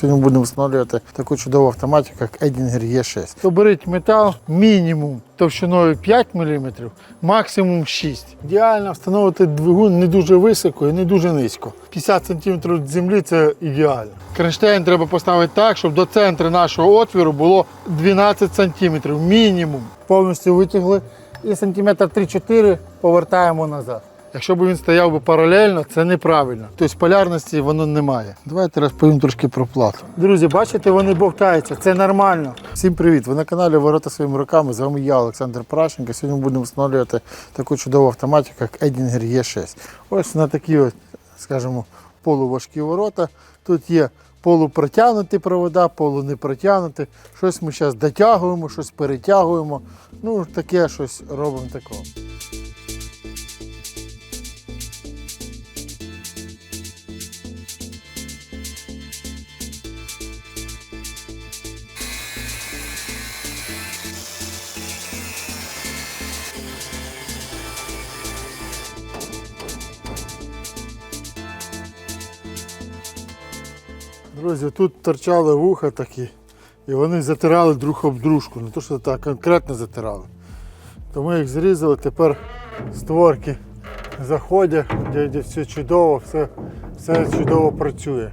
Сьогодні будемо встановлювати таку чудову автоматику, як Edinger E6. То беріть метал мінімум товщиною 5 мм, максимум 6. Ідеально встановити двигун не дуже високо і не дуже низько. 50 см від землі це ідеально. Кронштейн треба поставити так, щоб до центру нашого отвіру було 12 см мінімум. Повністю витягли і сантиметр 3-4 повертаємо назад. Якщо б він стояв би паралельно, це неправильно. Тобто полярності воно немає. Давайте розповім трошки про плату. Друзі, бачите, вони бовтаються, це нормально. Всім привіт! Ви на каналі Ворота своїми руками. З вами я, Олександр Парашенко. Сьогодні будемо встановлювати таку чудову автоматику, як Edinger E6. Ось на такі, скажімо, полуважкі ворота. Тут є полупротягнуті провода, полунепротягнуті. Щось ми зараз дотягуємо, щось перетягуємо. Ну, таке щось робимо такого. Друзі, тут торчали вуха такі, і вони затирали друг об дружку. Не то, що так конкретно затирали. То ми їх зрізали, тепер створки заходять, де, все чудово, все, все чудово працює.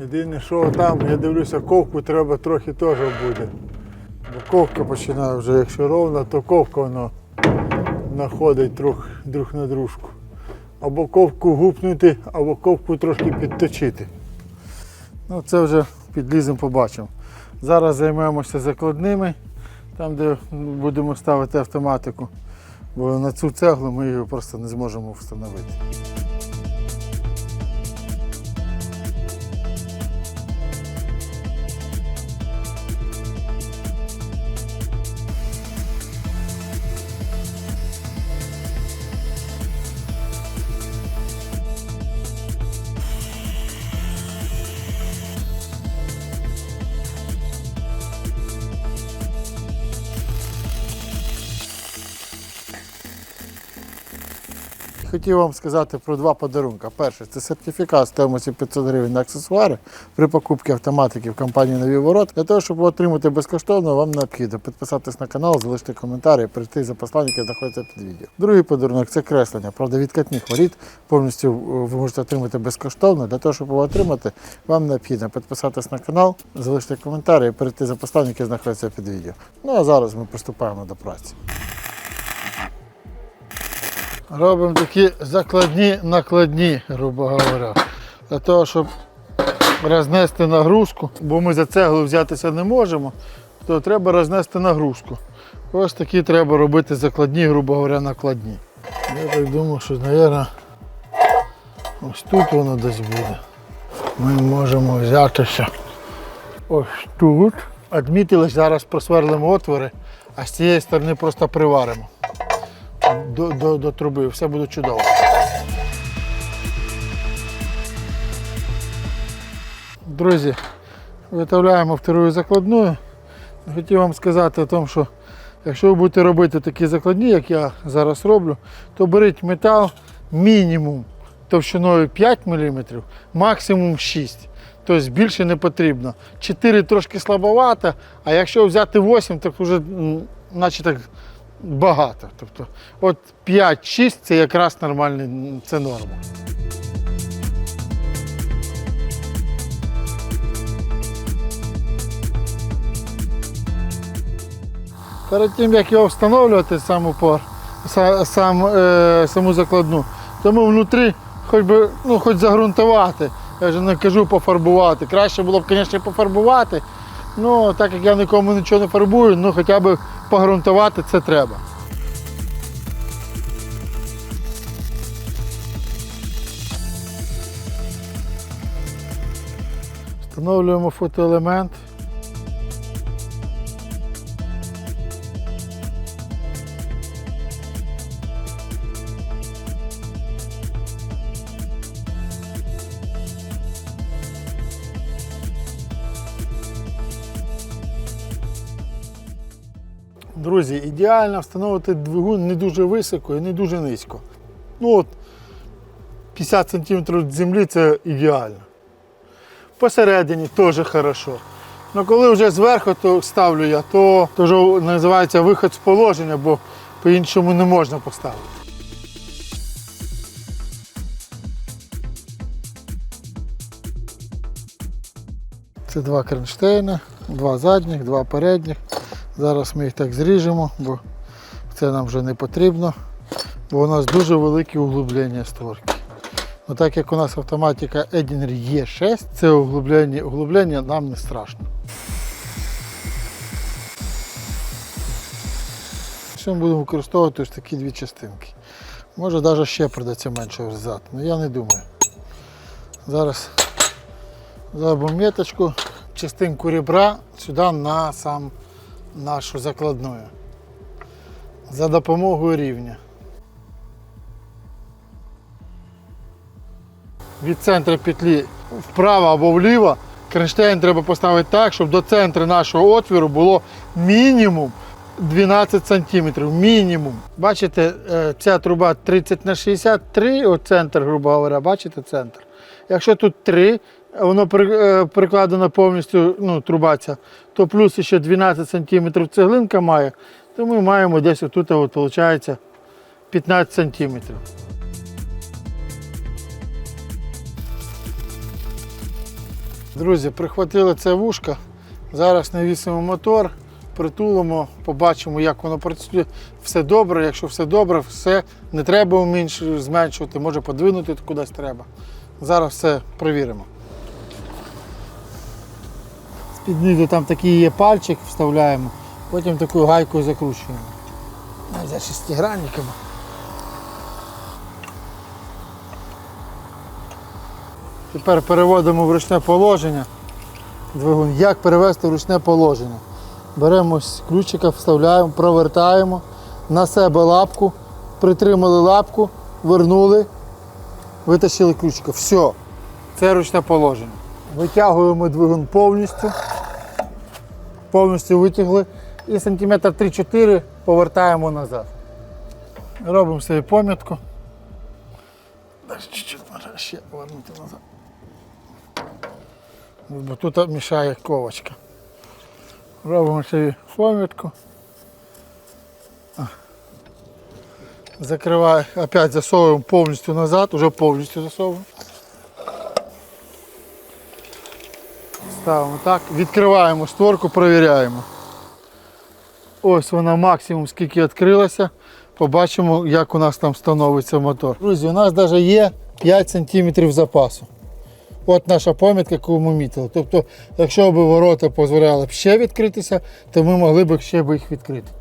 Єдине, що там, я дивлюся, ковку треба трохи теж буде. Бо ковка починає вже, якщо ровно, то ковка воно находить друг, друг на дружку. Або ковку гупнути, або ковку трошки підточити. Ну, це вже підліземо, побачимо. Зараз займемося закладними, там, де будемо ставити автоматику. Бо на цю цеглу ми її просто не зможемо встановити. Хотів вам сказати про два подарунки. Перше, це сертифікат стоїмості 500 гривень на аксесуари при покупці автоматики в компанії Нові Ворот. Для того, щоб отримати безкоштовно, вам необхідно підписатись на канал, залишити коментар і прийти за посланням, яке знаходиться під відео. Другий подарунок це креслення. Правда, відкатних воріт повністю е, ви можете отримати безкоштовно. Для того, щоб його отримати, вам необхідно підписатись на канал, залишити коментар і перейти за посланням, яке знаходиться під відео. Ну а зараз ми приступаємо до праці. Робимо такі закладні накладні, грубо говоря. Для того, щоб рознести нагрузку, бо ми за цеглу взятися не можемо, то треба рознести нагрузку. Ось такі треба робити закладні, грубо говоря, накладні. Я так думаю, що, мабуть, ось тут воно десь буде. Ми можемо взятися ось тут. Відмітили, зараз просверлимо отвори, а з цієї сторони просто приваримо до, до, до труби, все буде чудово. Друзі, виготовляємо вторую закладну. Хотів вам сказати, о що якщо ви будете робити такі закладні, як я зараз роблю, то беріть метал мінімум товщиною 5 мм, максимум 6 Тобто більше не потрібно. 4 трошки слабовато, а якщо взяти 8, то вже наче так багато. Тобто, от 5-6 це якраз нормальний, це норма. Перед тим, як його встановлювати сам упор, сам, е, саму закладну, тому внутрі хоч би, ну, хоч загрунтувати. Я вже не кажу пофарбувати. Краще було б, звісно, пофарбувати. Ну, так як я нікому нічого не фарбую, ну хоча б погрунтувати це треба. Встановлюємо фотоелемент. Ідеально встановити двигун не дуже високо і не дуже низько. Ну от 50 см землі це ідеально. Посередині теж хорошо. Ну коли вже зверху то ставлю я, то, то вже називається виход з положення, бо по-іншому не можна поставити. Це два кронштейни, два задніх, два передніх. Зараз ми їх так зріжемо, бо це нам вже не потрібно, бо у нас дуже велике углублення створки. Ну, так як у нас автоматика Edinger E6, це углублення, углублення нам не страшно. Що ми будемо використовувати ось такі дві частинки. Може навіть ще придеться менше врізати, але я не думаю. Зараз зробимо меточку, частинку ребра сюди на сам нашу закладну. За допомогою рівня. Від центру петлі вправо або вліво кронштейн треба поставити так, щоб до центру нашого отвіру було мінімум 12 см. Мінімум. Бачите, е, ця труба 30 на 63, от центр, грубо говоря, бачите центр. Якщо тут 3, воно е, прикладено повністю, ну, труба то плюс ще 12 см цеглинка має, то ми маємо десь отут, от, виходить, 15 см. Друзі, прихватили це вушко. Зараз навісимо мотор, притулимо, побачимо, як воно працює. Все добре. Якщо все добре, все не треба зменшувати, може подвинути кудись треба. Зараз все перевіримо. З-під низу там такий є пальчик, вставляємо, потім таку гайкою закручуємо. Ну, За шестигранниками. Тепер переводимо в ручне положення. Двигун. Як перевести в ручне положення? Беремо ключика, вставляємо, провертаємо на себе лапку, притримали лапку, вернули, витащили ключика. Все. Це ручне положення. Витягуємо двигун повністю. Повністю витягли і сантиметр 3-4 повертаємо назад. Робимо собі помітку. Ще повернути назад. Бо тут мішає ковочка. Робимо собі помітку. Закриваю, опять засовуємо повністю назад, уже повністю засовуємо. Ставимо так, відкриваємо створку, перевіряємо. Ось вона максимум скільки відкрилася. Побачимо, як у нас там становиться мотор. Друзі, у нас навіть є 5 см запасу. От наша пам'ятка, яку ми мітили. Тобто, якщо б ворота дозволяли б ще відкритися, то ми могли б ще б їх відкрити.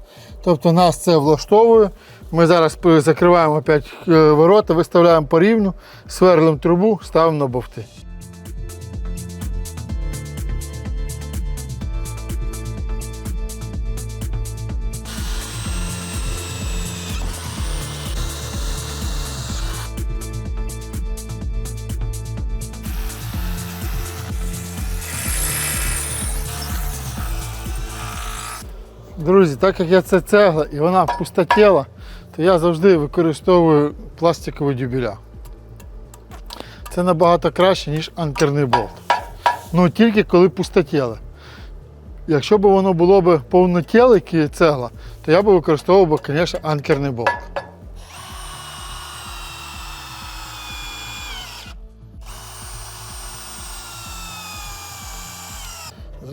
Тобто нас це влаштовує. Ми зараз закриваємо опять е, ворота, виставляємо по рівню, сверлимо трубу, ставимо на бовти. Друзі, так як я це цегла і вона пустотіла, то я завжди використовую пластикові дюбеля. Це набагато краще, ніж анкерний болт. Ну тільки коли пустотіле. Якщо б воно було б повнотіле, цегла, то я б використовував, звісно, анкерний болт.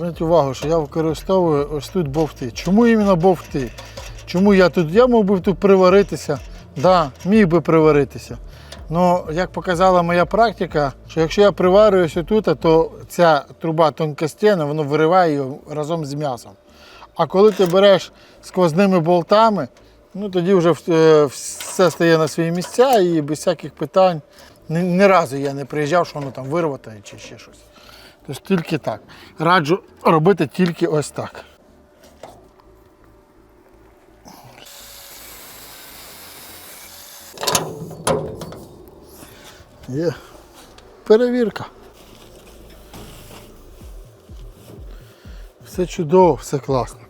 Зверніть увагу, що я використовую ось тут бовти. Чому іменно бовти? Чому я тут? Я мог би тут приваритися. Да, міг би приваритися. Ну, як показала моя практика, що якщо я приварююся тут, то ця труба тонкостінна, воно вириває її разом з м'ясом. А коли ти береш сквозними болтами, ну тоді вже е, все стає на свої місця і без всяких питань. Ні разу я не приїжджав, що воно там вирвати чи ще щось. Тобто тільки так. Раджу робити тільки ось так. Є перевірка. Все чудово, все класно.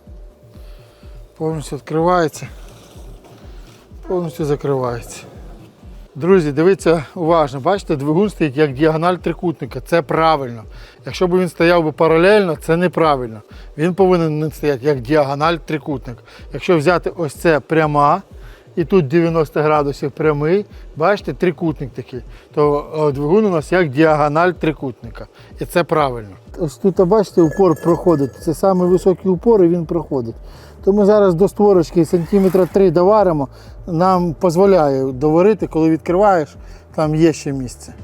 Повністю відкривається, повністю закривається. Друзі, дивіться уважно. Бачите, двигун стоїть як діагональ трикутника. Це правильно. Якщо б він стояв би паралельно, це неправильно. Він повинен стояти як діагональ трикутник. Якщо взяти ось це пряма, і тут 90 градусів прямий, бачите, трикутник такий, то е, двигун у нас як діагональ трикутника. І це правильно. Ось тут, бачите, упор проходить. Це самий упор і він проходить. То ми зараз до створочки сантиметра 3 доваримо, нам дозволяє доварити, коли відкриваєш, там є ще місце.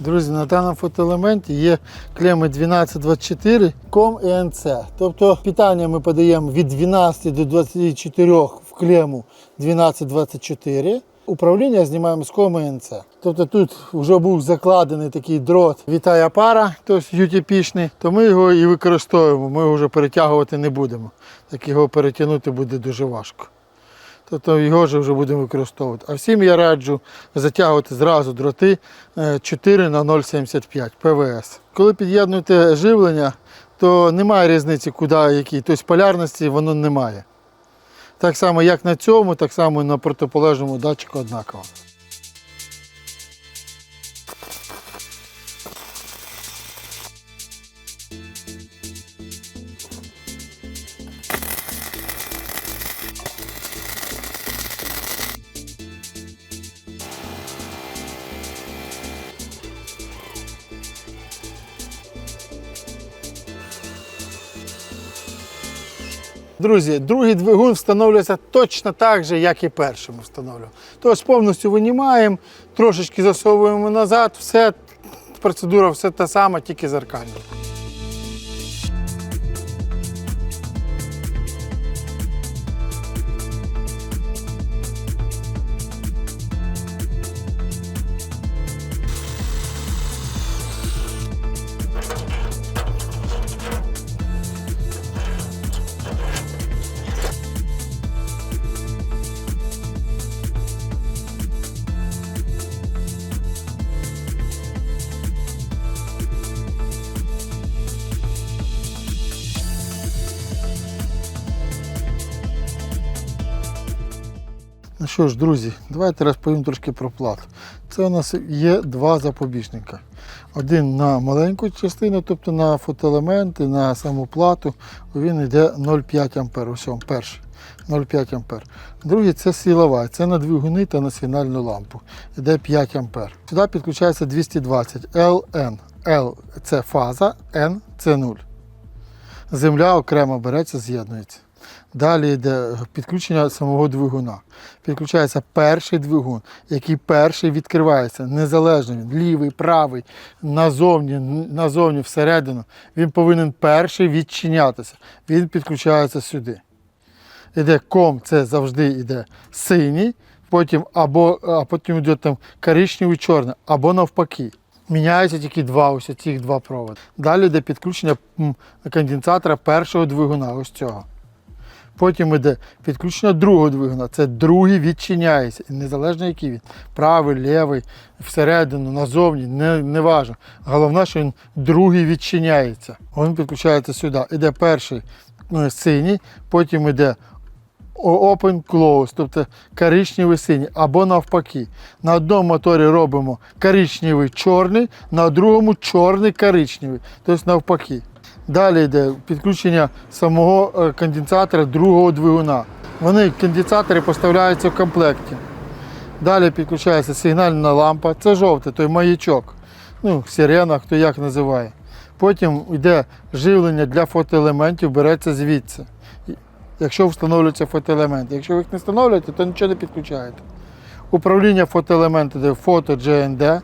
Друзі, на даному фотоелементі є клеми 1224, ком і НЦ. Тобто питання ми подаємо від 12 до 24 в клему 1224. Управління знімаємо з коми НЦ. Тобто тут вже був закладений такий дрот вітає пара, тобто UTP-шний, то ми його і використовуємо. Ми його вже перетягувати не будемо. Так його перетягнути буде дуже важко. Тобто його ж вже будемо використовувати. А всім я раджу затягувати зразу дроти е, 4 на 0,75 ПВС. Коли під'єднуєте живлення, то немає різниці, куди який. Тобто полярності воно немає. Так само, як на цьому, так само і на протиполежному датчику однаково. Друзі, другий двигун встановлюється точно так же, як і першому встановлював. Тобто повністю винімаємо, трошечки засовуємо назад, все, процедура все та сама, тільки зеркальна. Ну що ж, друзі, давайте розповім трошки про плату. Це у нас є два запобіжника. Один на маленьку частину, тобто на фотоелементи, на саму плату, він йде 0,5 А. Ось перший. 0,5 А. Другий це силова, це на двигуни та на сигнальну лампу. Йде 5 А. Сюди підключається 220 LN. L це фаза, N це 0. Земля окремо береться, з'єднується. Далі йде підключення самого двигуна. Підключається перший двигун, який перший відкривається, незалежно він лівий, правий, назовні, назовні, всередину. Він повинен перший відчинятися. Він підключається сюди. Іде ком, це завжди йде синій, потім або а потім йде там коричневий, чорний, або навпаки. Міняються тільки два ось цих два проводи. Далі йде підключення конденсатора першого двигуна, ось цього. Потім йде підключення другого двигуна. Це другий відчиняється. Незалежно який він. Правий, лівий, всередину, назовні, не, не важно. Головне, що він другий відчиняється. Він підключається сюди. Іде перший ну, синій, потім йде open close, тобто коричневий синій, або навпаки. На одному моторі робимо коричневий чорний, на другому чорний коричневий, тобто навпаки. Далі йде підключення самого е, конденсатора другого двигуна. Вони конденсатори поставляються в комплекті. Далі підключається сигнальна лампа, це жовтий, той маячок. Ну, сирена, хто як називає. Потім йде живлення для фотоелементів, береться звідси. Якщо встановлюються фотоелементи. Якщо ви їх не встановлюєте, то нічого не підключаєте. Управління фотоелементу йде фото GND.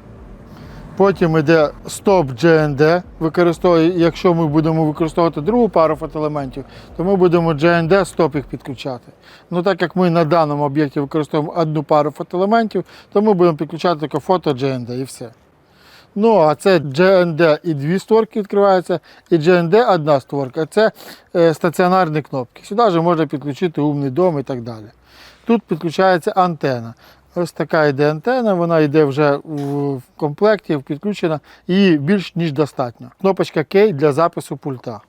Потім йде стоп GND. Використовує, якщо ми будемо використовувати другу пару фотоелементів, то ми будемо GND стоп їх підключати. Ну так як ми на даному об'єкті використовуємо одну пару фотоелементів, то ми будемо підключати тільки фото GND і все. Ну, а це GND і дві створки відкриваються, і GND одна створка. Це е, стаціонарні кнопки. Сюди ж можна підключити умний дом і так далі. Тут підключається антена. Ось така йде антена, вона йде вже в комплекті, підключена, і більш ніж достатньо. Кнопочка K для запису пульта.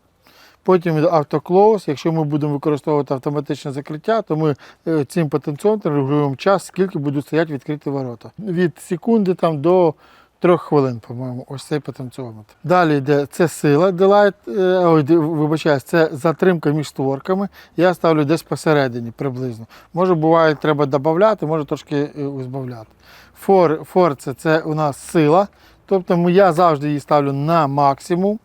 Потім автоклоус. Якщо ми будемо використовувати автоматичне закриття, то ми е, цим потенціометром регулюємо час, скільки будуть стояти відкриті ворота. Від секунди там до трьох хвилин, по-моєму, ось цей потенціометр. Далі йде це сила, делайт, ой, вибачаюсь, це затримка між створками. Я ставлю десь посередині приблизно. Може, буває, треба додати, може трошки е, збавляти. Фор, фор це, це у нас сила. Тобто я завжди її ставлю на максимум.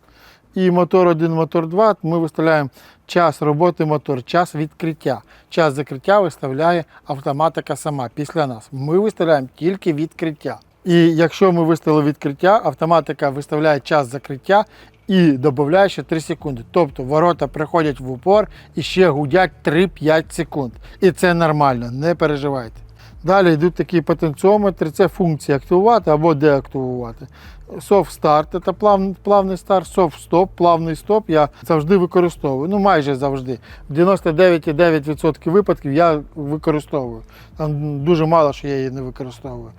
І мотор 1, мотор 2 ми виставляємо час роботи мотор, час відкриття. Час закриття виставляє автоматика сама після нас. Ми виставляємо тільки відкриття. І якщо ми виставили відкриття, автоматика виставляє час закриття і додає ще 3 секунди. Тобто ворота приходять в упор і ще гудять 3-5 секунд. І це нормально, не переживайте. Далі йдуть такі потенціометри, це функції активувати або деактивувати. Soft старт це плав- плавний старт, soft стоп, плавний стоп я завжди використовую. Ну майже завжди. В 99,9% випадків я використовую. Там дуже мало, що я її не використовую.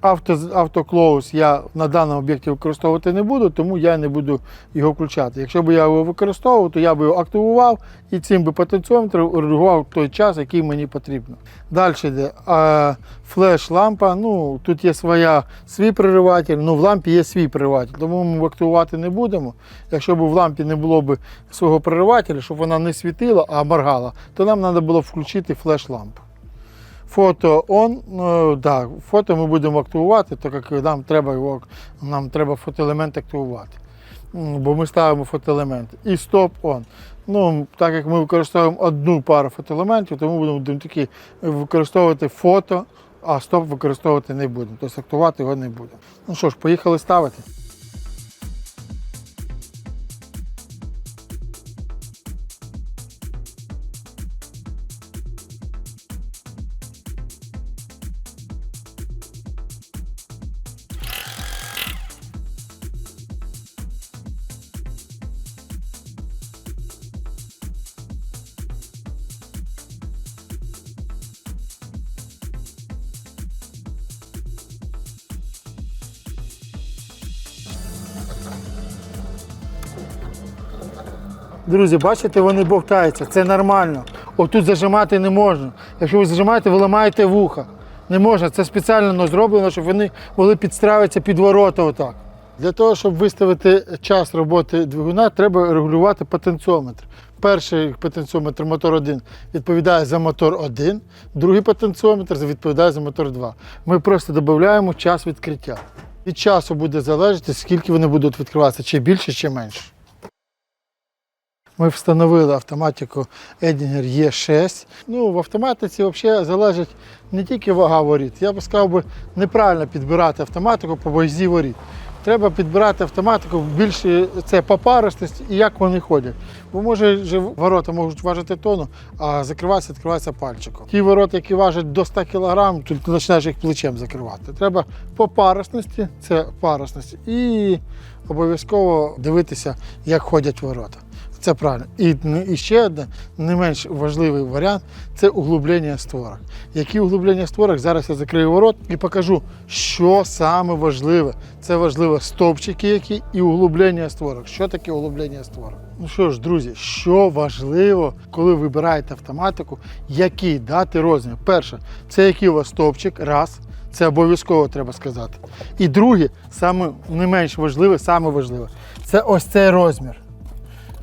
Авто, автоклоус я на даному об'єкті використовувати не буду, тому я не буду його включати. Якщо б я його використовував, то я б його активував і цим би потенціометром регулював той час, який мені потрібно. Далі йде флеш-лампа. Ну, тут є своя, свій перериватель, ну в лампі є свій перериватель, тому ми активувати не будемо. Якщо б в лампі не було б свого переривателя, щоб вона не світила, а моргала, то нам треба було включити флеш-лампу. Фото он, ну, да, фото ми будемо активувати, так як нам треба його, нам треба фотоелемент активувати. Бо ми ставимо фотоелемент. І стоп он. Ну, так як ми використовуємо одну пару фотоелементів, тому будемо, будемо тільки використовувати фото, а стоп використовувати не будемо. Тобто активувати його не будемо. Ну що ж, поїхали ставити. Друзі, бачите, вони бовтаються, це нормально. Отут зажимати не можна. Якщо ви зажимаєте, ви ламаєте вуха. Не можна. Це спеціально зроблено, щоб вони могли підстраюватися під ворота отак. Для того, щоб виставити час роботи двигуна, треба регулювати потенціометр. Перший потенціометр мотор 1 відповідає за мотор 1, другий потенціометр відповідає за мотор 2. Ми просто додаємо час відкриття. Від часу буде залежати, скільки вони будуть відкриватися, чи більше, чи менше. Ми встановили автоматику Edinger E6. Ну, в автоматиці взагалі залежить не тільки вага воріт. Я б сказав, би, неправильно підбирати автоматику по вазі воріт. Треба підбирати автоматику більше це по паростості і як вони ходять. Бо може же ворота можуть важити тонну, а закриватися, відкривається пальчиком. Ті ворота, які важать до 100 кг, ти починаєш їх плечем закривати. Треба по парусності, це парусності, і обов'язково дивитися, як ходять ворота. Це правильно. І, і ще один не менш важливий варіант це углублення створок. Які углублення створок? Зараз я закрию ворот і покажу, що саме важливе. Це важливо стовпчики, які і углублення створок. Що таке углублення створок? Ну що ж, друзі, що важливо, коли вибираєте автоматику, який дати розмір? Перше, це який у вас стовпчик, раз. Це обов'язково треба сказати. І друге, саме не менш важливе, саме важливе, це ось цей розмір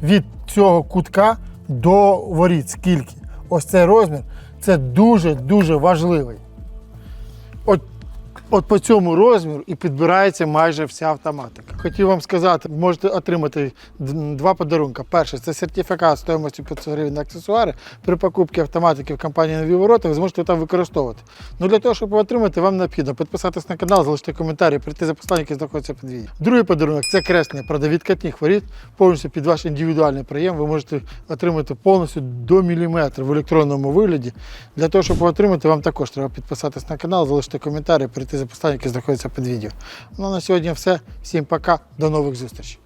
від цього кутка до воріт. Скільки? Ось цей розмір це дуже-дуже важливий. От, по цьому розміру і підбирається майже вся автоматика. Хотів вам сказати, можете отримати два подарунки. Перший це сертифікат стоїмостю 500 гривень на аксесуари. При покупці автоматики в компанії Нові ворота ви зможете там використовувати. Ну для того, щоб отримати, вам необхідно підписатись на канал, залишити коментарі, прийти за посланням, яке знаходиться під відео. Другий подарунок це креслення продавідкатних воріт, повністю під ваш індивідуальний прийом. Ви можете отримати повністю до міліметра в електронному вигляді. Для того, щоб отримати, вам також треба підписатись на канал, залишити коментарі, прийти за посланням, які знаходяться під відео. Ну а на сьогодні все. Всім пока, до нових зустрічей.